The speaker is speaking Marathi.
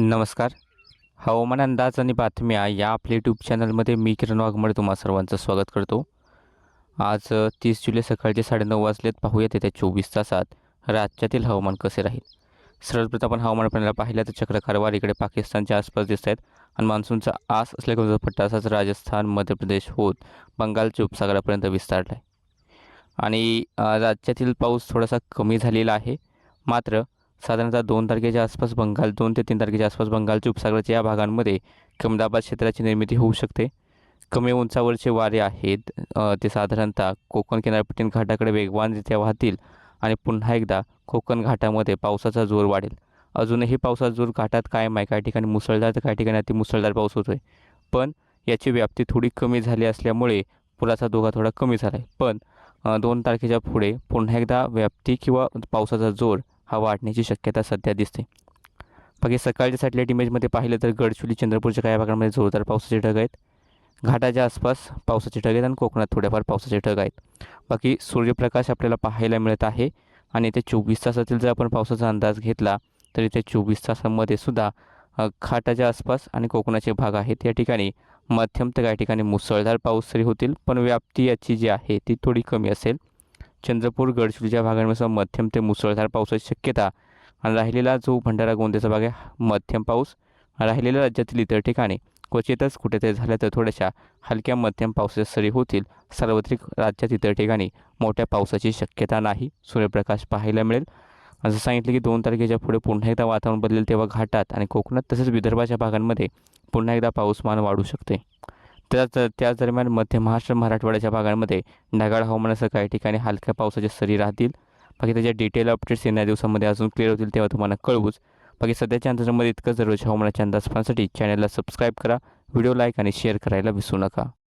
नमस्कार. हवामान अंदाज आणि बातम्या या आपल्या यूट्यूब चॅनलमध्ये मी किरण वाघमोडे तुम्हा सर्वांचं स्वागत करतो. आज तीस जुलै सकाळचे साडेनऊ वाजलेत. पाहूयात येत्या चोवीस तासात राज्यातील हवामान कसे राहील? सर्वप्रथम आपण हवामान पाण्याला पाहिलं तर चक्रकारवार इकडे पाकिस्तानच्या आसपास दिसत आहेत आणि मान्सूनचा आस असल्याकडे पट्टा असाच राजस्थान मध्य प्रदेश होत बंगालच्या उपसागरापर्यंत विस्तारला आहे आणि राज्यातील पाऊस थोडासा कमी झालेला आहे. मात्र साधारणतः दोन तारखेच्या आसपास बंगाल दोन ते तीन तारखेच्या आसपास बंगालच्या उपसागराच्या या भागांमध्ये कमी दाबात क्षेत्राची निर्मिती होऊ शकते. कमी उंचावरचे वारे आहेत ते साधारणतः कोकण किनारपट्टीन घाटाकडे वेगवानरित्या वाहतील आणि पुन्हा एकदा कोकण घाटामध्ये पावसाचा जोर वाढेल. अजूनही पावसाचा जोर घाटात कायम आहे. काही ठिकाणी मुसळधार तर काही ठिकाणी अति मुसळधार पाऊस होतो आहे पण याची व्याप्ती थोडी कमी झाली असल्यामुळे पुराचा धोका थोडा कमी झाला आहे पण दोन तारखेच्या पुढे पुन्हा एकदा व्याप्ती किंवा पावसाचा जोर हा वाढण्याची शक्यता सध्या दिसते. बाकी सकाळच्या सॅटेलाईट इमेजमध्ये पाहिलं तर गडचिरोली चंद्रपूरच्या काही भागांमध्ये जोरदार पावसाचे ढग आहेत. घाटाच्या आसपास पावसाचे ढग आहेत आणि कोकणात थोड्याफार पावसाचे ढग आहेत. बाकी सूर्यप्रकाश आपल्याला पाहायला मिळत आहे आणि इथे चोवीस तासातील जर आपण पावसाचा अंदाज घेतला तर इथे चोवीस तासांमध्ये सुद्धा घाटाच्या आसपास आणि कोकणाचे भाग आहेत. या ठिकाणी मध्यम तर काही ठिकाणी मुसळधार पाऊस तरी होतील पण व्याप्ती याची जी आहे ती थोडी कमी असेल. चंद्रपूर गडचिरोलीच्या भागांमध्ये मध्यम ते मुसळधार पावसाची शक्यता आणि राहिलेला जो भंडारा गोंदियाचा भाग आहे मध्यम पाऊस राहिलेल्या राज्यातील इतर ठिकाणी क्वचितच कुठेतरी झाल्या तर थोड्याशा हलक्या मध्यम पावसाच्या सरी होतील. सार्वत्रिक राज्यात इतर ठिकाणी मोठ्या पावसाची शक्यता नाही. सूर्यप्रकाश पाहायला मिळेल. असं सांगितलं की दोन तारखेच्या पुढे पुन्हा एकदा वातावरण बदलेल तेव्हा घाटात आणि कोकणात तसेच विदर्भाच्या भागांमध्ये पुन्हा एकदा पाऊसमान वाढू शकते. त्याच त्याच दरम्यान मध्य महाराष्ट्र मराठवाड्याच्या भागांमध्ये ढगाळ हवामानासह काही ठिकाणी हलक्या पावसाच्या सरी राहतील. बाकी त्याच्या डिटेल अपडेट्स येणाऱ्या दिवसामध्ये अजून क्लिअर होतील तेव्हा तुम्हाला कळवूच. बाकी सध्याच्या अंदाजामध्ये इतकंच. दररोज हवामानाच्या अंदाज पाहण्यासाठी चॅनलला सबस्क्राईब करा. व्हिडिओ लाईक आणि शेअर करायला विसरू नका.